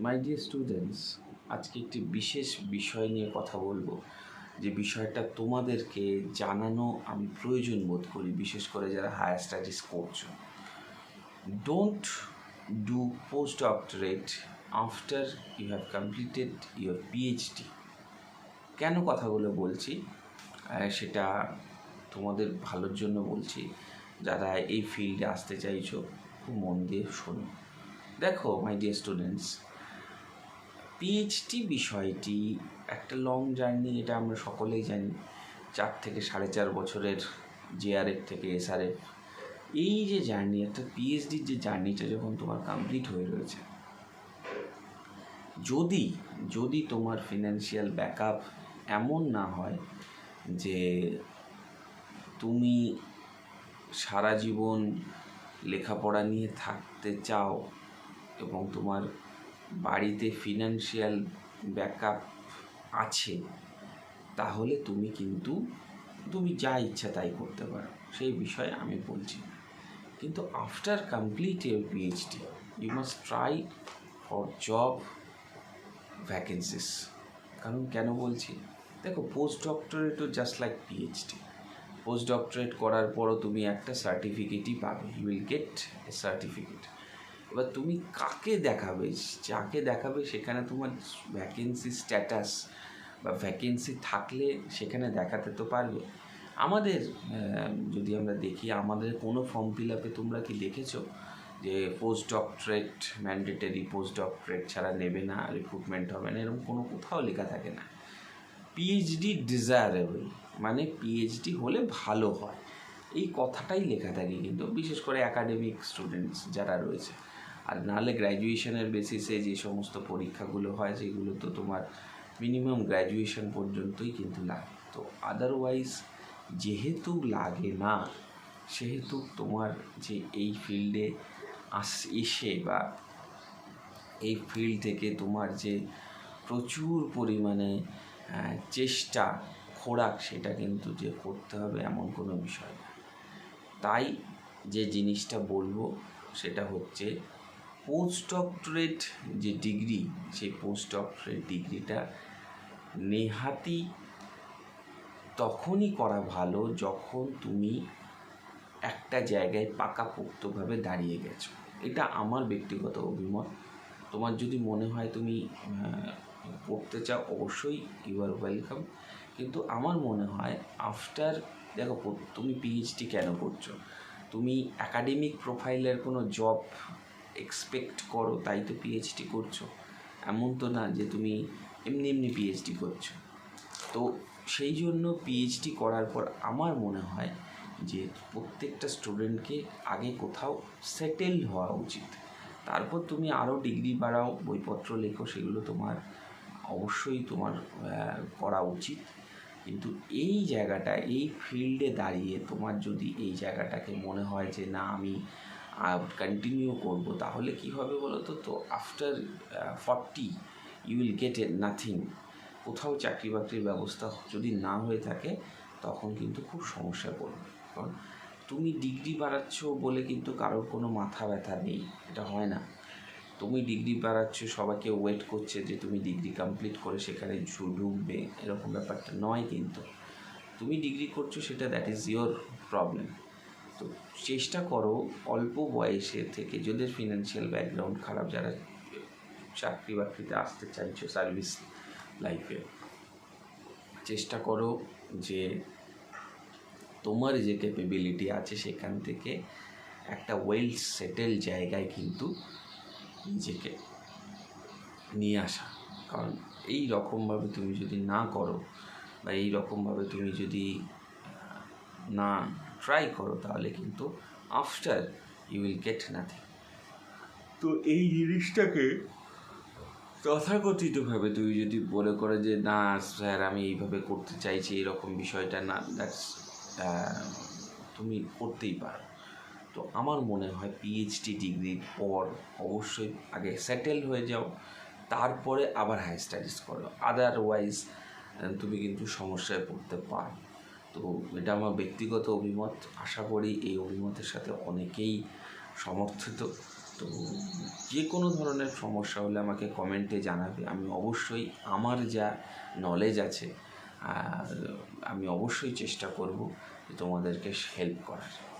My dear students আজকে একটি বিশেষ বিষয় নিয়ে কথা বলব। যে বিষয়টা তোমাদেরকে জানানো আমি প্রয়োজন বোধ করি, বিশেষ করে যারা হায়ার স্টাডিজ করছ। Don't do post doctorate after you have completed your PhD কেন কথাগুলো বলছি? সেটা তোমাদের ভালোর জন্য বলছি। যারা এই ফিল্ডে আসতে চাইছো, খুব মন দিয়ে শোনো। দেখো মাই ডিয়ার স্টুডেন্টস পিএইচডি বিষয়টি একটা লং জার্নি এটা আমরা সকলেই জানি, চার থেকে সাড়ে চার বছরের জেআরএফ থেকে এসআরএফ এই যে জার্নি একটা পিএইচডির যে জার্নিটা যখন তোমার কমপ্লিট হয়ে রয়েছে, যদি যদি তোমার ফিনান্সিয়াল ব্যাকআপ এমন না হয় যে তুমি সারা জীবন লেখাপড়া নিয়ে থাকতে চাও এবং তোমার বাড়িতে ফিনান্সিয়াল ব্যাকআপ আছে, তাহলে তুমি কিন্তু, তুমি যা ইচ্ছা তাই করতে পারো। সেই বিষয়ে আমি বলছি কিন্তু after complete your PhD you must try for job vacancies কারণ কেন বলছি? দেখো post ডক্টরেটও just like PhD post doctorate করার পরও তুমি একটা সার্টিফিকেটই পাবে। You will get a certificate এবার তুমি কাকে দেখাবে? যাকে দেখাবে সেখানে তোমার ভ্যাকেন্সি স্ট্যাটাস বা ভ্যাকেন্সি থাকলে সেখানে দেখাতে তো পারবে। আমাদের যদি আমরা দেখি, আমাদের কোনো ফর্ম ফিল আপে তোমরা কি দেখেছ? যে post doctorate mandatory post doctorate ছাড়া নেবে না রিক্রুটমেন্ট হবে না, এরকম কোনো কোথাও লেখা থাকে না। পিএইচডি ডিজায়ারেবল মানে পিএইচডি হলে ভালো হয়। এই কথাটাই লেখা থাকে কিন্তু, বিশেষ করে একাডেমিক স্টুডেন্টস যারা রয়েছে। আর নাহলে গ্র্যাজুয়েশনের বেসিসে যে সমস্ত পরীক্ষাগুলো হয়, সেগুলো তো তোমার মিনিমাম গ্র্যাজুয়েশন পর্যন্তই কিন্তু লাগে। তো আদারওয়াইজ যেহেতু লাগে না, সেহেতু তোমার যে এই ফিল্ডে আস, এসে বা এই ফিল্ড থেকে তোমার যে প্রচুর পরিমাণে চেষ্টা, খোরাক, সেটা কিন্তু যে করতে হবে এমন কোনো বিষয় না। তাই যে জিনিসটা বলব, সেটা হচ্ছে পোস্ট ডক্টরেট যে ডিগ্রি, সেই পোস্ট ডক্টরেট ডিগ্রিটা নেহাতি তখনই করা ভালো যখন তুমি একটা জায়গায় পাকাপোক্তভাবে দাঁড়িয়ে গেছো। এটা আমার ব্যক্তিগত অভিমত। তোমার যদি মনে হয় তুমি পড়তে চাও, অবশ্যই ইউ আর ওয়েলকাম কিন্তু আমার মনে হয় আফটার দেখো, তুমি পিএইচডি কেন করছ? তুমি একাডেমিক প্রোফাইলের কোনো জব এক্সপেক্ট করো, তাই তো পিএইচডি করছ। এমন তো না যে তুমি এমনি এমনি পিএইচডি করছ। তো সেই জন্য পিএইচডি করার পর আমার মনে হয় যে প্রত্যেকটা স্টুডেন্টকে আগে কোথাও সেটেল হওয়া উচিত। তারপর তুমি আরও ডিগ্রি বাড়াও, বইপত্র লেখো, সেগুলো তোমার অবশ্যই তোমার করা উচিত। কিন্তু এই জায়গাটা এই ফিল্ডে দাঁড়িয়ে তোমার যদি এই জায়গাটাকে মনে হয় যে না, আমি কন্টিনিউ করব, তাহলে কি হবে বলো তো তো after forty you will get a nothing কোথাও চাকরি বাকরির ব্যবস্থা যদি না হয়ে থাকে, তখন কিন্তু খুব সমস্যায় পড়বে। কারণ তুমি ডিগ্রি বাড়াচ্ছ বলে কিন্তু কারোর কোনো মাথা ব্যথা নেই, এটা হয় না। তুমি ডিগ্রি বাড়াচ্ছ, সবাইকে ওয়েট করছে যে তুমি ডিগ্রি কমপ্লিট করে সেখানে ঢুকবে, এরকম ব্যাপারটা নয় কিন্তু। তুমি ডিগ্রি করছ, সেটা দ্যাট ইজ ইয়োর প্রবলেম তো চেষ্টা করো অল্প বয়সে থেকে যদি ফিনান্সিয়াল ব্যাকগ্রাউন্ড খারাপ যারা চাকরি বাকরিতে আসতে চাইছো সার্ভিস লাইফে চেষ্টা করো যে তোমার যে ক্যাপেবিলিটি আছে সেখান থেকে একটা ওয়েল সেটেল জায়গায় কিন্তু নিজেকে নিয়ে আসা। কারণ এই রকমভাবে তুমি যদি না করো বা এই রকমভাবে তুমি যদি না ট্রাই করো তাহলে কিন্তু after you will get nothing তো এই জিনিসটাকে তথাকথিতভাবে তুমি যদি বলে করে যে না স্যার আমি এইভাবে করতে চাইছি এরকম বিষয়টা না দ্যাটস তুমি করতেই পারো। তো আমার মনে হয় পিএইচডি ডিগ্রির পর অবশ্যই আগে সেটেল হয়ে যাও তারপরে আবার হায়ার স্টাডিজ করো। আদারওয়াইজ তুমি কিন্তু সমস্যায় পড়তে পারো তো এটা আমার ব্যক্তিগত অভিমত। আশা করি এই অভিমতের সাথে অনেকেই সমর্থিত। তো যে কোনো ধরনের সমস্যা হলে আমাকে কমেন্টে জানাবে। আমি অবশ্যই আমার যা নলেজ আছে, আর আমি অবশ্যই চেষ্টা করব যে তোমাদেরকে হেল্প করার।